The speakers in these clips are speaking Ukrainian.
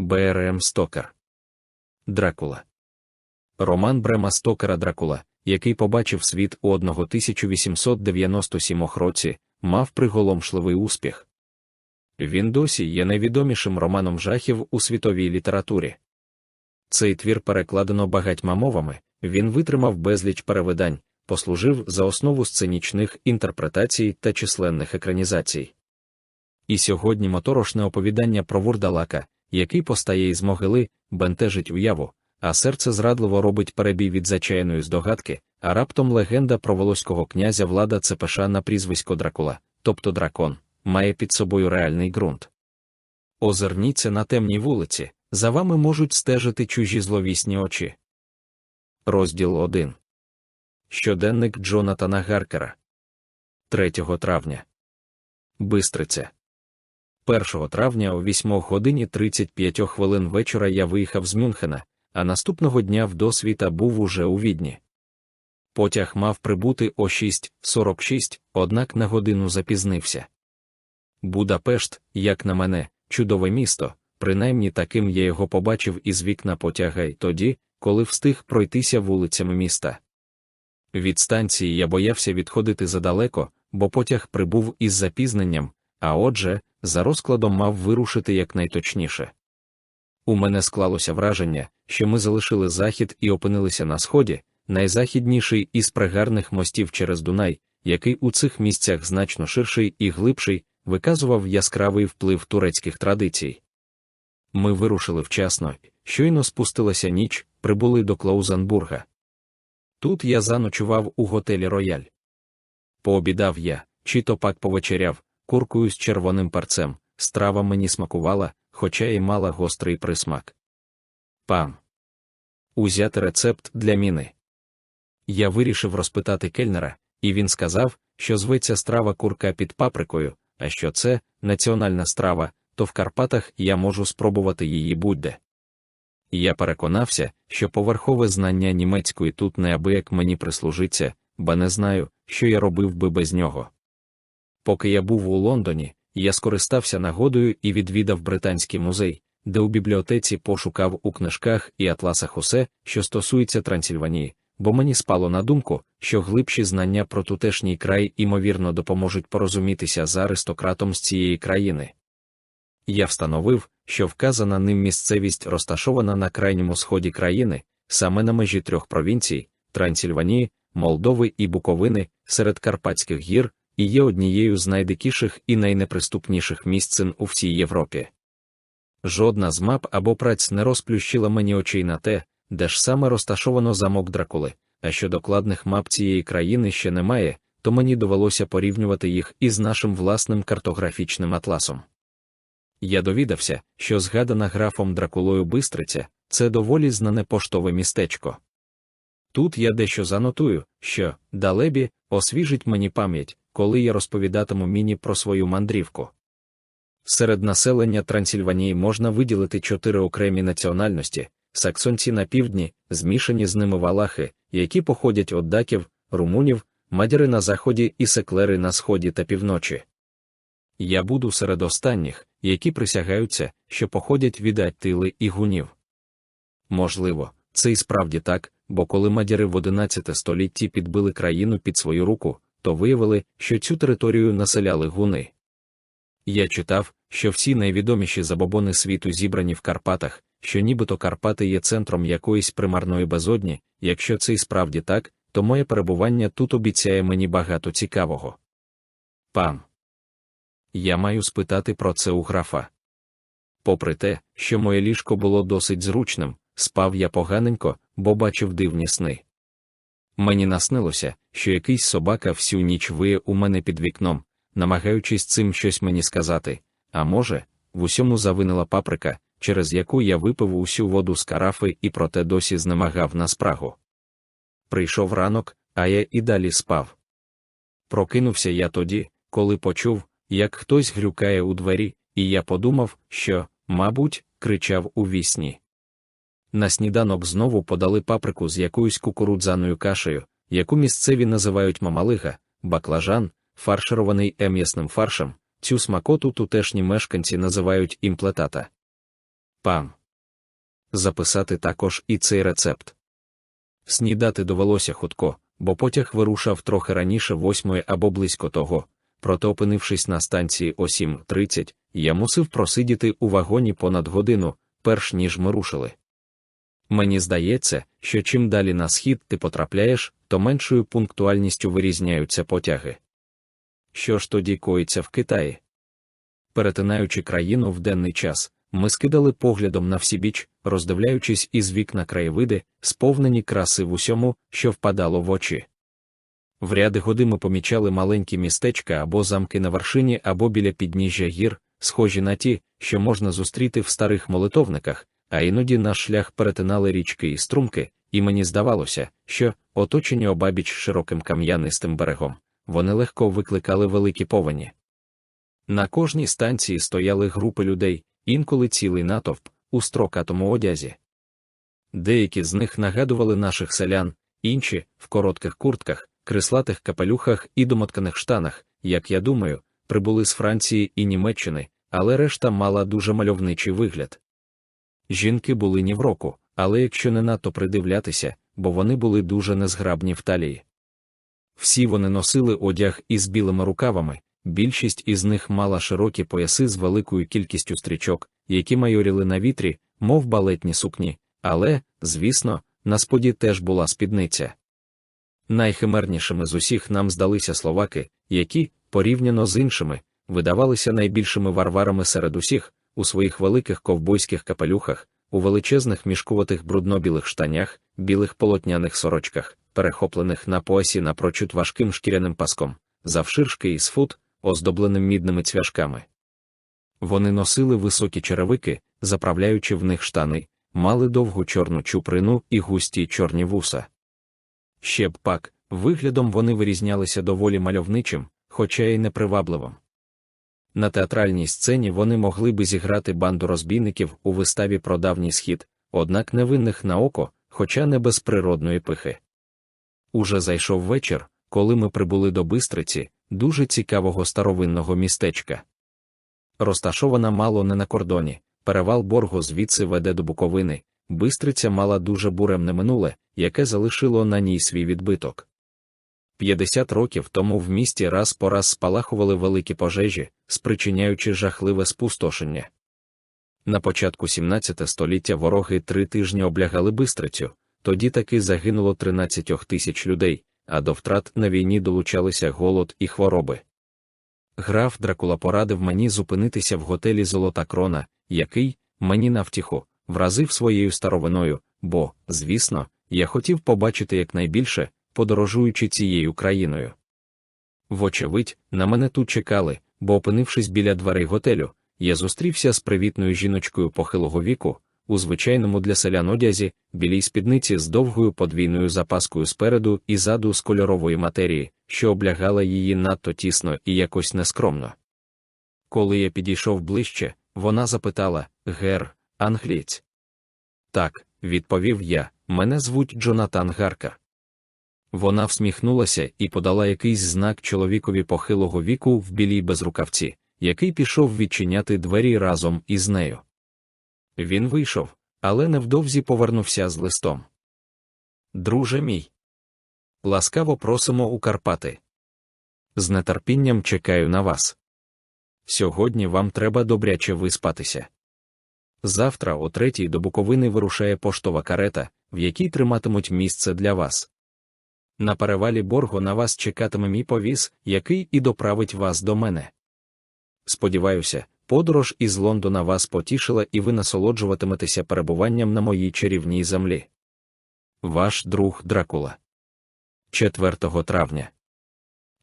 Б.Р.М. Стокер. Дракула. Роман Брема Стокера Дракула, який побачив світ у 1897 році, мав приголомшливий успіх. Він досі є найвідомішим романом жахів у світовій літературі. Цей твір перекладено багатьма мовами, він витримав безліч перевидань, послужив за основу сценічних інтерпретацій та численних екранізацій. І сьогодні моторошне оповідання про вурдалака, який постає із могили, бентежить уяву, а серце зрадливо робить перебій від зачаяної здогадки, а раптом легенда про волоського князя влада Цепеша на прізвисько Дракула, тобто дракон, має під собою реальний ґрунт. Озирніться на темній вулиці, за вами можуть стежити чужі зловісні очі. Розділ 1. Щоденник Джонатана Гаркера 3 травня. Бистриця. 1 травня о 8 годині 35 хвилин вечора я виїхав з Мюнхена, а наступного дня в досвіта був уже у відні. Потяг мав прибути о 6.46, однак на годину запізнився. Будапешт, як на мене, чудове місто, принаймні таким я його побачив із вікна потяга й тоді, коли встиг пройтися вулицями міста. Від станції я боявся відходити задалеко, бо потяг прибув із запізненням, а отже, за розкладом мав вирушити якнайточніше. У мене склалося враження, що ми залишили захід і опинилися на сході, найзахідніший із пригарних мостів через Дунай, який у цих місцях значно ширший і глибший, виказував яскравий вплив турецьких традицій. Ми вирушили вчасно, щойно спустилася ніч, прибули до Клаузенбурга. Тут я заночував у готелі Рояль. Пообідав я, чи то пак повечеряв, куркою з червоним парцем, страва мені смакувала, хоча й мала гострий присмак. Пам. Узяти рецепт для міни. Я вирішив розпитати кельнера, і він сказав, що зветься страва курка під паприкою, а що це національна страва, то в Карпатах я можу спробувати її будь-де. Я переконався, що поверхове знання німецької тут неабияк мені прислужиться, бо не знаю, що я робив би без нього. Поки я був у Лондоні, я скористався нагодою і відвідав Британський музей, де у бібліотеці пошукав у книжках і атласах усе, що стосується Трансильванії, бо мені спало на думку, що глибші знання про тутешній край імовірно допоможуть порозумітися з аристократом з цієї країни. Я встановив, що вказана ним місцевість розташована на крайньому сході країни, саме на межі трьох провінцій Трансильванії, Молдови і Буковини, серед Карпатських гір, і є однією з найдикіших і найнеприступніших місцин у всій Європі. Жодна з мап або праць не розплющила мені очей на те, де ж саме розташовано замок Дракули, а що докладних мап цієї країни ще немає, то мені довелося порівнювати їх із нашим власним картографічним атласом. Я довідався, що згадана графом Дракулою Бистриця це доволі знане поштове містечко. Тут я дещо занотую, що, далебі, освіжить мені пам'ять, коли я розповідатиму міні про свою мандрівку. Серед населення Трансильванії можна виділити чотири окремі національності саксонці на півдні, змішані з ними валахи, які походять від даків, румунів, мадяри на заході і секлери на сході та півночі. Я буду серед останніх, які присягаються, що походять від Аттили і гунів. Можливо, це і справді так, бо коли мадяри в 11 столітті підбили країну під свою руку, то виявили, що цю територію населяли гуни. Я читав, що всі найвідоміші забобони світу зібрані в Карпатах, що нібито Карпати є центром якоїсь примарної безодні, якщо це і справді так, то моє перебування тут обіцяє мені багато цікавого. Пам. Я маю спитати про це у графа. Попри те, що моє ліжко було досить зручним, спав я поганенько, бо бачив дивні сни. Мені наснилося, що якийсь собака всю ніч виє у мене під вікном, намагаючись цим щось мені сказати, а може, в усьому завинила паприка, через яку я випив усю воду з карафи і проте досі знемагав на спрагу. Прийшов ранок, а я і далі спав. Прокинувся я тоді, коли почув, як хтось грюкає у двері, і я подумав, що, мабуть, кричав у вісні. На сніданок знову подали паприку з якоюсь кукурудзаною кашею, яку місцеві називають мамалига, баклажан, фарширований ем'ясним фаршем, цю смакоту тутешні мешканці називають імплетата. Пам. Записати також і цей рецепт. Снідати довелося хутко, бо потяг вирушав трохи раніше восьмої або близько того. Проте, опинившись на станції о 7.30, я мусив просидіти у вагоні понад годину, перш ніж ми рушили. Мені здається, що чим далі на схід ти потрапляєш, то меншою пунктуальністю вирізняються потяги. Що ж тоді коїться в Китаї? Перетинаючи країну в денний час, ми скидали поглядом на всі роздивляючись із вікна краєвиди, сповнені краси в усьому, що впадало в очі. В ряди годи ми помічали маленькі містечка або замки на вершині, або біля підніжжя гір, схожі на ті, що можна зустріти в старих молитовниках, а іноді наш шлях перетинали річки і струмки, і мені здавалося, що, оточені обабіч широким кам'янистим берегом, вони легко викликали великі повені. На кожній станції стояли групи людей, інколи цілий натовп, у строкатому одязі. Деякі з них нагадували наших селян, інші в коротких куртках, крислатих капелюхах і домотканих штанах, як я думаю, прибули з Франції і Німеччини, але решта мала дуже мальовничий вигляд. Жінки були ні в року, але якщо не надто придивлятися, бо вони були дуже незграбні в талії. Всі вони носили одяг із білими рукавами, більшість із них мала широкі пояси з великою кількістю стрічок, які майоріли на вітрі, мов балетні сукні, але, звісно, на споді теж була спідниця. Найхимернішими з усіх нам здалися словаки, які, порівняно з іншими, видавалися найбільшими варварами серед усіх, у своїх великих ковбойських капелюхах, у величезних мішкуватих брудно-білих штанях, білих полотняних сорочках, перехоплених на поясі напрочуд важким шкіряним паском, завширшки із фут, оздобленим мідними цвяшками. Вони носили високі черевики, заправляючи в них штани, мали довгу чорну чуприну і густі чорні вуса. Ще б пак, виглядом вони вирізнялися доволі мальовничим, хоча й непривабливим. На театральній сцені вони могли би зіграти банду розбійників у виставі про давній схід, однак невинних на око, хоча не без природної пихи. Уже зайшов вечір, коли ми прибули до Бистриці, дуже цікавого старовинного містечка. Розташована мало не на кордоні, перевал боргу звідси веде до Буковини, Бистриця мала дуже буремне минуле, яке залишило на ній свій відбиток. 50 років тому в місті раз по раз спалахували великі пожежі, спричиняючи жахливе спустошення. На початку 17 століття вороги три тижні облягали Бистрицю, тоді таки загинуло 13 тисяч людей, а до втрат на війні долучалися голод і хвороби. Граф Дракула порадив мені зупинитися в готелі Золота Крона, який, мені навтіху, вразив своєю старовиною, бо, звісно, я хотів побачити якнайбільше, подорожуючи цією країною. Вочевидь, на мене тут чекали, бо, опинившись біля дверей готелю, я зустрівся з привітною жіночкою похилого віку, у звичайному для селян одязі, білій спідниці з довгою подвійною запаскою спереду і заду з кольорової матерії, що облягала її надто тісно і якось нескромно. Коли я підійшов ближче, вона запитала Гер, англієць. Так, відповів я, мене звуть Джонатан Гаркер. Вона всміхнулася і подала якийсь знак чоловікові похилого віку в білій безрукавці, який пішов відчиняти двері разом із нею. Він вийшов, але невдовзі повернувся з листом. Друже мій. Ласкаво просимо у Карпати. З нетерпінням чекаю на вас. Сьогодні вам треба добряче виспатися. Завтра, о третій до Буковини вирушає поштова карета, в якій триматимуть місце для вас. На перевалі боргу на вас чекатиме мій повіз, який і доправить вас до мене. Сподіваюся, подорож із Лондона вас потішила і ви насолоджуватиметеся перебуванням на моїй чарівній землі. Ваш друг Дракула. 4 травня.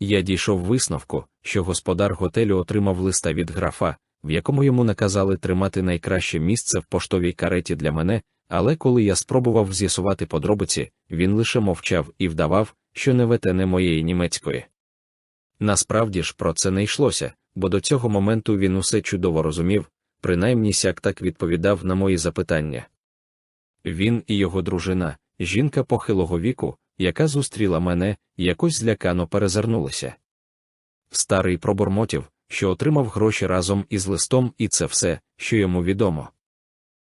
Я дійшов висновку, що господар готелю отримав листа від графа, в якому йому наказали тримати найкраще місце в поштовій кареті для мене, але коли я спробував з'ясувати подробиці, він лише мовчав і вдавав, що не ветене моєї німецької. Насправді ж про це не йшлося, бо до цього моменту він усе чудово розумів, принаймні сяк так відповідав на мої запитання. Він і його дружина, жінка похилого віку, яка зустріла мене, якось злякано перезирнулися. Старий пробормотів, що отримав гроші разом із листом, і це все, що йому відомо.